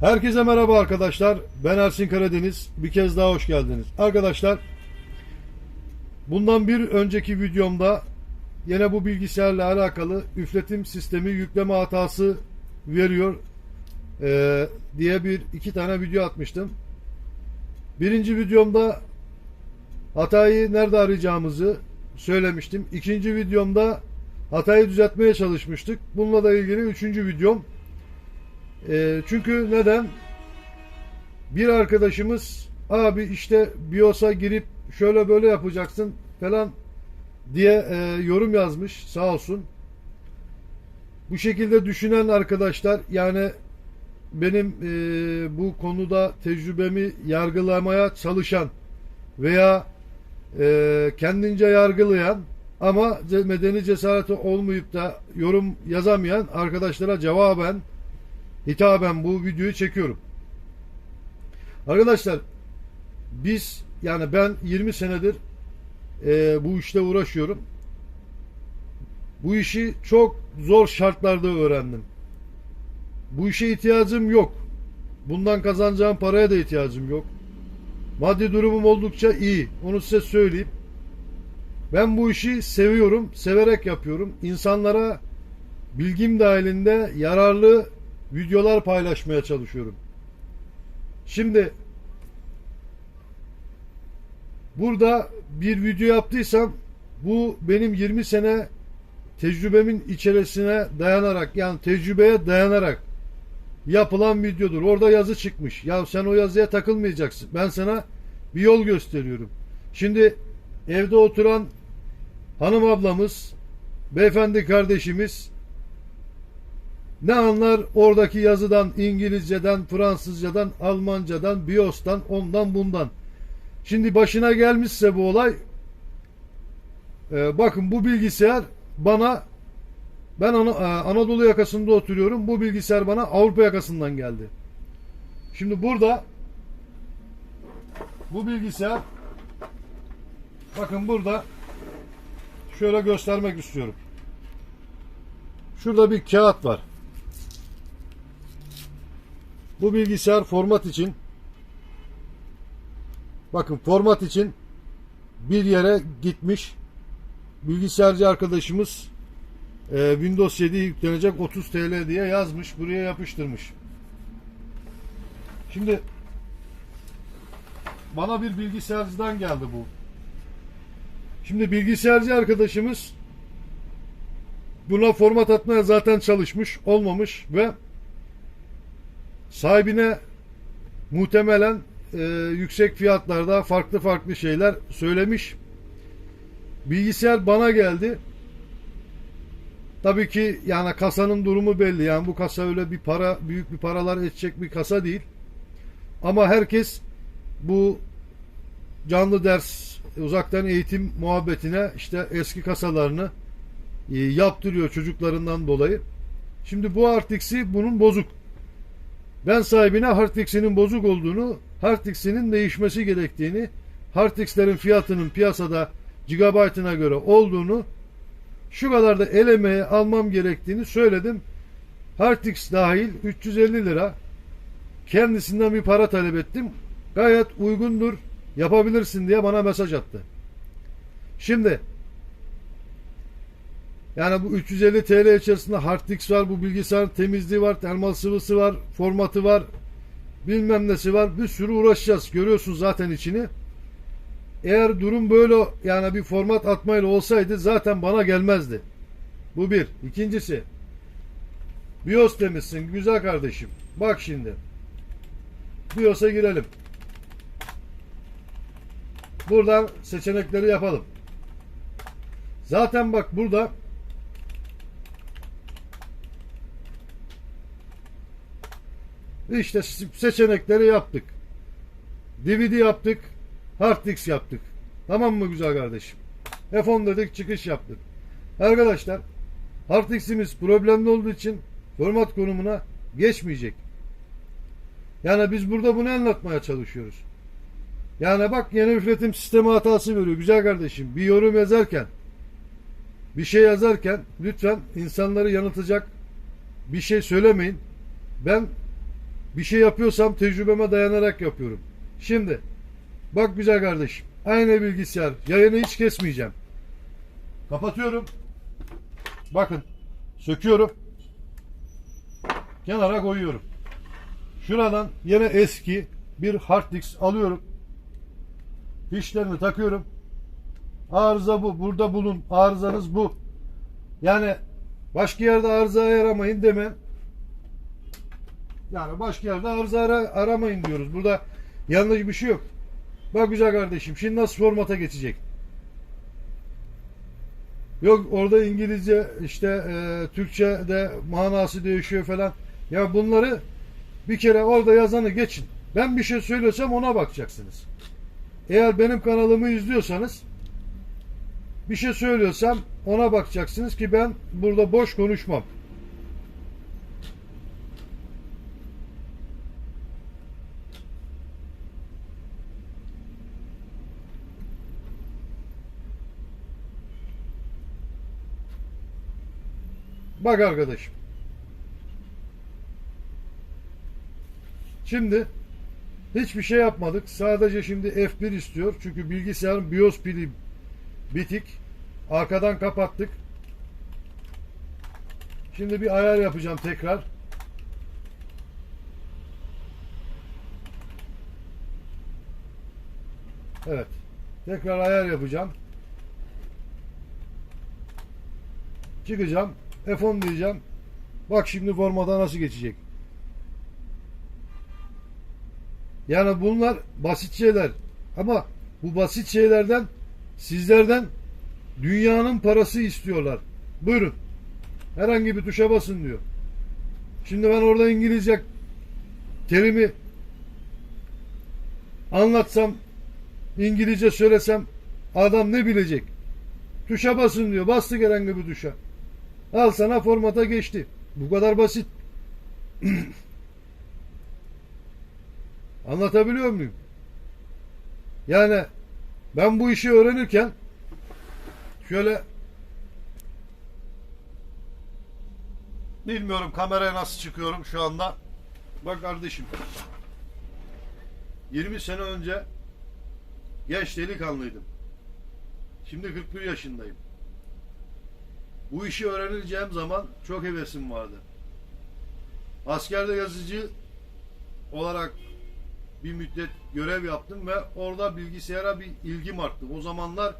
Herkese merhaba arkadaşlar. Ben Ersin Karadeniz. Bir kez daha hoş geldiniz. Arkadaşlar bundan bir önceki videomda yine bu bilgisayarla alakalı üfletim sistemi yükleme hatası veriyor eee, diye bir iki tane video atmıştım. Birinci videomda hatayı nerede arayacağımızı söylemiştim. İkinci videomda hatayı düzeltmeye çalışmıştık. Bununla da ilgili üçüncü videom. E, çünkü neden? Bir arkadaşımız abi işte BIOS'a girip şöyle böyle yapacaksın falan diye e, yorum yazmış sağ olsun. Bu şekilde düşünen arkadaşlar yani benim e, bu konuda tecrübemi yargılamaya çalışan veya e, kendince yargılayan ama medeni cesareti olmayıp da yorum yazamayan arkadaşlara cevaben hitaben bu videoyu çekiyorum. Arkadaşlar biz yani ben 20 senedir e, bu işte uğraşıyorum. Bu işi çok zor şartlarda öğrendim. Bu işe ihtiyacım yok. Bundan kazanacağım paraya da ihtiyacım yok. Maddi durumum oldukça iyi. Onu size söyleyeyim. Ben bu işi seviyorum, severek yapıyorum. İnsanlara bilgim dahilinde yararlı videolar paylaşmaya çalışıyorum. Şimdi burada bir video yaptıysam bu benim 20 sene tecrübemin içerisine dayanarak yani tecrübeye dayanarak yapılan videodur. Orada yazı çıkmış. Ya sen o yazıya takılmayacaksın. Ben sana bir yol gösteriyorum. Şimdi evde oturan hanım ablamız, beyefendi kardeşimiz ne anlar oradaki yazıdan, İngilizceden, Fransızcadan, Almancadan, BIOS'tan, ondan bundan. Şimdi başına gelmişse bu olay e, bakın bu bilgisayar bana ben Ana- e, Anadolu yakasında oturuyorum. Bu bilgisayar bana Avrupa yakasından geldi. Şimdi burada bu bilgisayar bakın burada şöyle göstermek istiyorum. Şurada bir kağıt var. Bu bilgisayar format için bakın format için bir yere gitmiş bilgisayarcı arkadaşımız e, Windows 7 yüklenecek 30 TL diye yazmış buraya yapıştırmış. Şimdi bana bir bilgisayarcıdan geldi bu. Şimdi bilgisayarcı arkadaşımız buna format atmaya zaten çalışmış, olmamış ve sahibine muhtemelen e, yüksek fiyatlarda farklı farklı şeyler söylemiş. Bilgisayar bana geldi. Tabii ki yani kasanın durumu belli. Yani bu kasa öyle bir para, büyük bir paralar edecek bir kasa değil. Ama herkes bu canlı ders, uzaktan eğitim muhabbetine işte eski kasalarını e, yaptırıyor çocuklarından dolayı. Şimdi bu RTX'i bunun bozuk. Ben sahibine HardX'inin bozuk olduğunu, HardX'inin değişmesi gerektiğini, HardX'lerin fiyatının piyasada gigabaytına göre olduğunu, şu kadar da el emeği almam gerektiğini söyledim. HardX dahil 350 lira kendisinden bir para talep ettim. Gayet uygundur, yapabilirsin diye bana mesaj attı. Şimdi yani bu 350 TL içerisinde hard disk var, bu bilgisayar temizliği var, termal sıvısı var, formatı var, bilmem nesi var. Bir sürü uğraşacağız. Görüyorsun zaten içini. Eğer durum böyle yani bir format atmayla olsaydı zaten bana gelmezdi. Bu bir. İkincisi BIOS demişsin güzel kardeşim. Bak şimdi. BIOS'a girelim. Buradan seçenekleri yapalım. Zaten bak burada işte seçenekleri yaptık. DVD yaptık. Hard disk yaptık. Tamam mı güzel kardeşim? F10 dedik çıkış yaptık. Arkadaşlar hard diskimiz problemli olduğu için format konumuna geçmeyecek. Yani biz burada bunu anlatmaya çalışıyoruz. Yani bak yeni üfletim sistemi hatası veriyor güzel kardeşim. Bir yorum yazarken bir şey yazarken lütfen insanları yanıltacak bir şey söylemeyin. Ben Bir şey yapıyorsam tecrübeme dayanarak yapıyorum. Şimdi bak güzel kardeşim. Aynı bilgisayar. Yayını hiç kesmeyeceğim. Kapatıyorum. Bakın. Söküyorum. Kenara koyuyorum. Şuradan yine eski bir hard disk alıyorum. Fişlerini takıyorum. Arıza bu. Burada bulun. Arızanız bu. Yani başka yerde arıza aramayın demem. Yani başka yerde arıza ara- aramayın diyoruz. Burada yanlış bir şey yok. Bak güzel kardeşim şimdi nasıl formata geçecek? Yok orada İngilizce işte e, Türkçe'de manası değişiyor falan. Ya bunları bir kere orada yazanı geçin. Ben bir şey söylüyorsam ona bakacaksınız. Eğer benim kanalımı izliyorsanız bir şey söylüyorsam ona bakacaksınız ki ben burada boş konuşmam. Bak arkadaşım. Şimdi hiçbir şey yapmadık. Sadece şimdi F1 istiyor. Çünkü bilgisayarın BIOS pili bitik. Arkadan kapattık. Şimdi bir ayar yapacağım tekrar. Evet. Tekrar ayar yapacağım. Çıkacağım. F10 diyeceğim. Bak şimdi formata nasıl geçecek. Yani bunlar basit şeyler. Ama bu basit şeylerden sizlerden dünyanın parası istiyorlar. Buyurun. Herhangi bir tuşa basın diyor. Şimdi ben orada İngilizce terimi anlatsam İngilizce söylesem adam ne bilecek? Tuşa basın diyor. Bastık herhangi bir tuşa. Al sana formata geçti. Bu kadar basit. Anlatabiliyor muyum? Yani ben bu işi öğrenirken şöyle bilmiyorum kameraya nasıl çıkıyorum şu anda. Bak kardeşim 20 sene önce genç delikanlıydım. Şimdi 41 yaşındayım. Bu işi öğreneceğim zaman çok hevesim vardı. Askerde yazıcı olarak bir müddet görev yaptım ve orada bilgisayara bir ilgim arttı. O zamanlar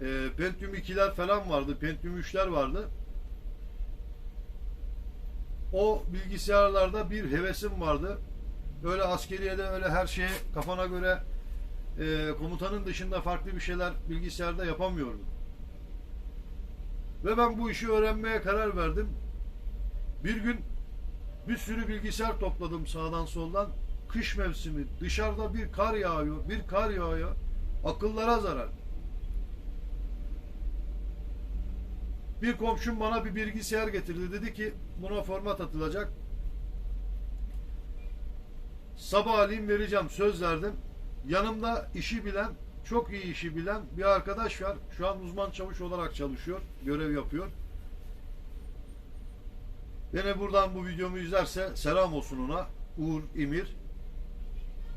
e, Pentium 2'ler falan vardı, Pentium 3'ler vardı. O bilgisayarlarda bir hevesim vardı. Öyle askeriyede öyle her şeye kafana göre e, komutanın dışında farklı bir şeyler bilgisayarda yapamıyordum. Ve ben bu işi öğrenmeye karar verdim. Bir gün bir sürü bilgisayar topladım sağdan soldan. Kış mevsimi dışarıda bir kar yağıyor, bir kar yağıyor. Akıllara zarar. Bir komşum bana bir bilgisayar getirdi. Dedi ki buna format atılacak. Sabahleyin vereceğim söz verdim. Yanımda işi bilen, çok iyi işi bilen bir arkadaş var. Şu an uzman çavuş olarak çalışıyor, görev yapıyor. Beni buradan bu videomu izlerse selam olsun ona. Uğur İmir.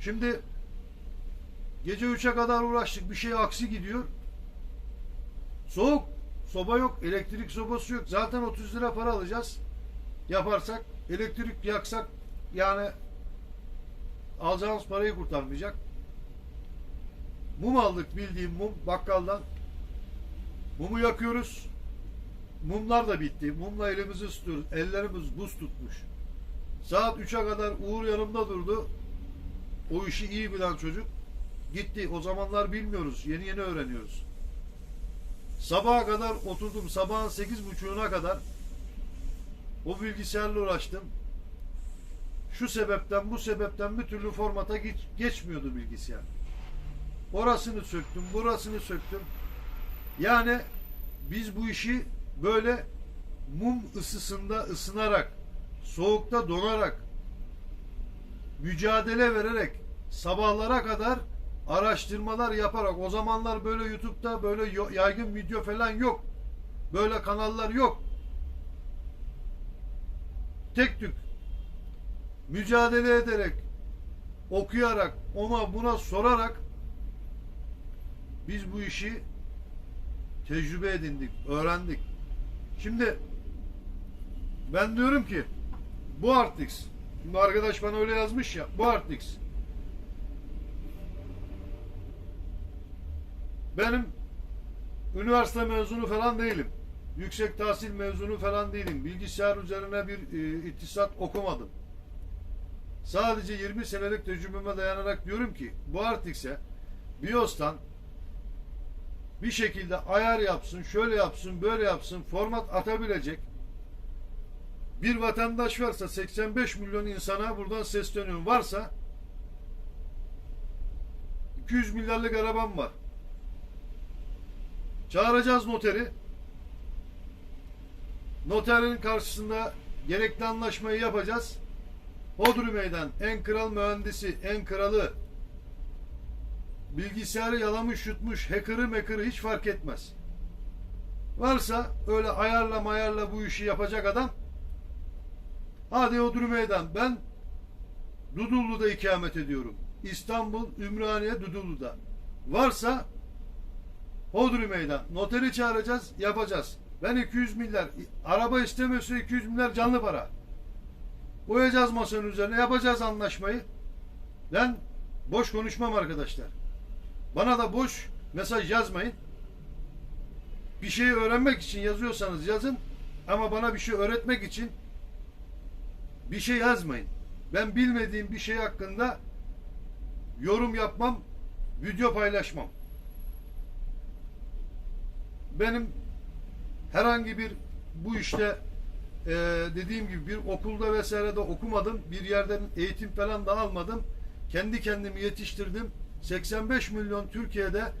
Şimdi gece 3'e kadar uğraştık. Bir şey aksi gidiyor. Soğuk. Soba yok. Elektrik sobası yok. Zaten 30 lira para alacağız. Yaparsak. Elektrik yaksak yani alacağımız parayı kurtarmayacak. Mum aldık bildiğim mum bakkaldan. Mumu yakıyoruz. Mumlar da bitti. Mumla elimizi tutuyoruz. Ellerimiz buz tutmuş. Saat 3'e kadar Uğur yanımda durdu. O işi iyi bilen çocuk. Gitti. O zamanlar bilmiyoruz. Yeni yeni öğreniyoruz. Sabaha kadar oturdum. Sabahın sekiz buçuğuna kadar o bilgisayarla uğraştım. Şu sebepten bu sebepten bir türlü formata geç, geçmiyordu bilgisayar. Orasını söktüm, burasını söktüm. Yani biz bu işi böyle mum ısısında ısınarak, soğukta donarak, mücadele vererek, sabahlara kadar araştırmalar yaparak, o zamanlar böyle YouTube'da böyle yaygın video falan yok. Böyle kanallar yok. Tek tük mücadele ederek, okuyarak, ona buna sorarak biz bu işi tecrübe edindik, öğrendik. Şimdi ben diyorum ki bu Artix, şimdi arkadaş bana öyle yazmış ya, bu Artix benim üniversite mezunu falan değilim. Yüksek tahsil mezunu falan değilim. Bilgisayar üzerine bir e, iktisat okumadım. Sadece 20 senelik tecrübeme dayanarak diyorum ki bu Artix'e BIOS'tan bir şekilde ayar yapsın, şöyle yapsın, böyle yapsın, format atabilecek bir vatandaş varsa 85 milyon insana buradan sesleniyorum. Varsa 200 milyarlık arabam var. Çağıracağız noteri. Noterin karşısında gerekli anlaşmayı yapacağız. Hodri meydan en kral mühendisi, en kralı bilgisayarı yalamış yutmuş, hacker'ı mekırı hiç fark etmez. Varsa öyle ayarla mayarla bu işi yapacak adam hadi Hodri meydan ben Dudullu'da ikamet ediyorum. İstanbul, Ümraniye, Dudullu'da. Varsa Hodri meydan. Noteri çağıracağız, yapacağız. Ben 200 milyar, araba istemiyorsa 200 milyar canlı para. Koyacağız masanın üzerine, yapacağız anlaşmayı. Ben boş konuşmam arkadaşlar. Bana da boş mesaj yazmayın. Bir şeyi öğrenmek için yazıyorsanız yazın. Ama bana bir şey öğretmek için bir şey yazmayın. Ben bilmediğim bir şey hakkında yorum yapmam, video paylaşmam. Benim herhangi bir bu işte e, dediğim gibi bir okulda vesairede okumadım. Bir yerden eğitim falan da almadım. Kendi kendimi yetiştirdim. 85 milyon Türkiye'de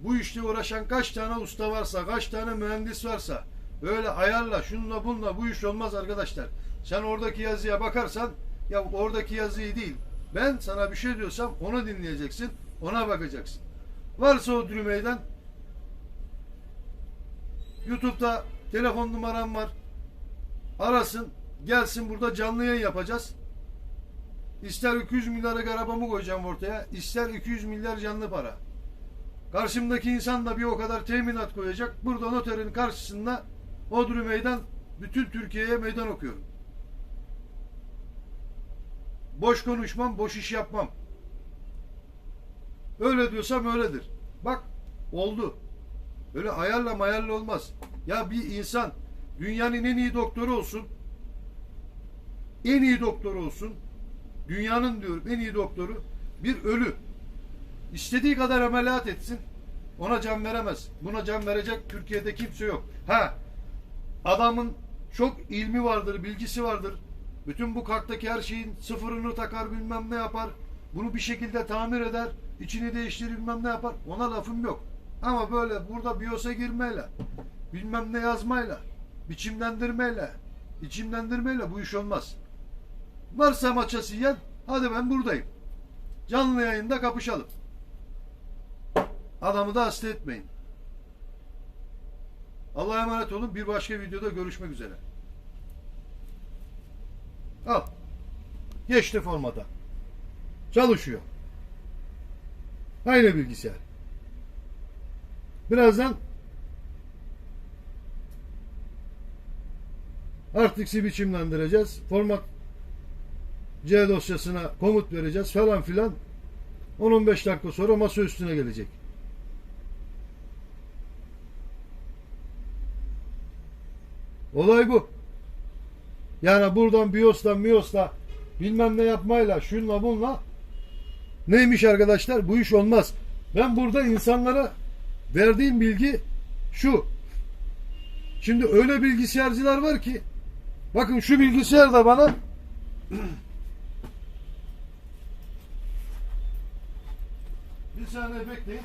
bu işte uğraşan kaç tane usta varsa, kaç tane mühendis varsa böyle ayarla, şunla bununla bu iş olmaz arkadaşlar. Sen oradaki yazıya bakarsan ya oradaki yazıyı değil. Ben sana bir şey diyorsam onu dinleyeceksin, ona bakacaksın. Varsa o düğmeyden YouTube'da telefon numaram var. Arasın, gelsin burada canlı yayın yapacağız. İster 200 milyarlık arabamı koyacağım ortaya, ister 200 milyar canlı para. Karşımdaki insan da bir o kadar teminat koyacak. Burada noterin karşısında Odri Meydan bütün Türkiye'ye meydan okuyorum. Boş konuşmam, boş iş yapmam. Öyle diyorsam öyledir. Bak oldu. Öyle ayarla mayarla olmaz. Ya bir insan dünyanın en iyi doktoru olsun. En iyi doktoru olsun. Dünyanın diyorum en iyi doktoru bir ölü. İstediği kadar ameliyat etsin. Ona can veremez. Buna can verecek Türkiye'de kimse yok. Ha adamın çok ilmi vardır, bilgisi vardır. Bütün bu karttaki her şeyin sıfırını takar bilmem ne yapar. Bunu bir şekilde tamir eder. içini değiştirir bilmem ne yapar. Ona lafım yok. Ama böyle burada BIOS'a girmeyle, bilmem ne yazmayla, biçimlendirmeyle, içimlendirmeyle bu iş olmaz. Varsa maça sinyal, hadi ben buradayım. Canlı yayında kapışalım. Adamı da hasta etmeyin. Allah'a emanet olun. Bir başka videoda görüşmek üzere. Al. Geçti formata. Çalışıyor. Aynı bilgisayar. Birazdan Artix'i biçimlendireceğiz. Format C dosyasına komut vereceğiz falan filan. 10-15 dakika sonra masa üstüne gelecek. Olay bu. Yani buradan BIOS'la MIOS'la bilmem ne yapmayla şunla bunla neymiş arkadaşlar bu iş olmaz. Ben burada insanlara verdiğim bilgi şu. Şimdi öyle bilgisayarcılar var ki bakın şu bilgisayar da bana bir saniye bekleyin.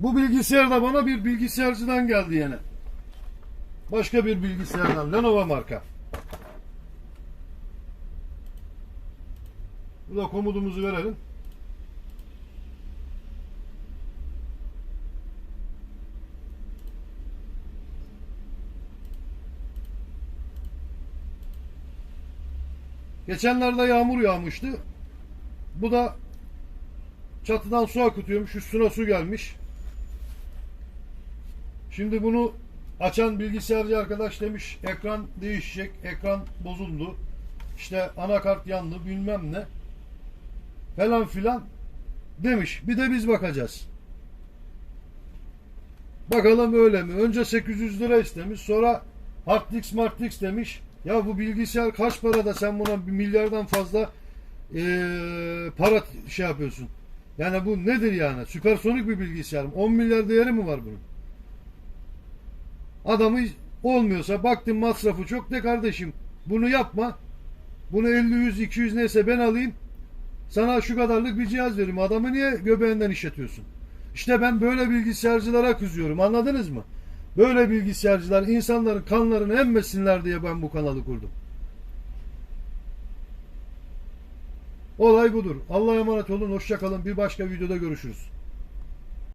Bu bilgisayar da bana bir bilgisayarcıdan geldi yine. Başka bir bilgisayardan. Lenovo marka. Bu da komutumuzu verelim. Geçenlerde yağmur yağmıştı. Bu da çatıdan su akıtıyormuş. Üstüne su gelmiş. Şimdi bunu açan bilgisayarcı arkadaş demiş ekran değişecek. Ekran bozuldu. İşte anakart yandı bilmem ne. Falan filan demiş. Bir de biz bakacağız. Bakalım öyle mi? Önce 800 lira istemiş. Sonra Hardix Martix demiş. Ya bu bilgisayar kaç para da sen buna bir milyardan fazla eee, para şey yapıyorsun. Yani bu nedir yani? Süpersonik bir bilgisayar mı? 10 milyar değeri mi var bunun? Adamı olmuyorsa baktın masrafı çok de kardeşim bunu yapma. Bunu 50 100 200 neyse ben alayım. Sana şu kadarlık bir cihaz vereyim. Adamı niye göbeğinden işletiyorsun? İşte ben böyle bilgisayarcılara kızıyorum. Anladınız mı? Böyle bilgisayarcılar insanların kanlarını emmesinler diye ben bu kanalı kurdum. Olay budur. Allah'a emanet olun. Hoşça kalın. Bir başka videoda görüşürüz.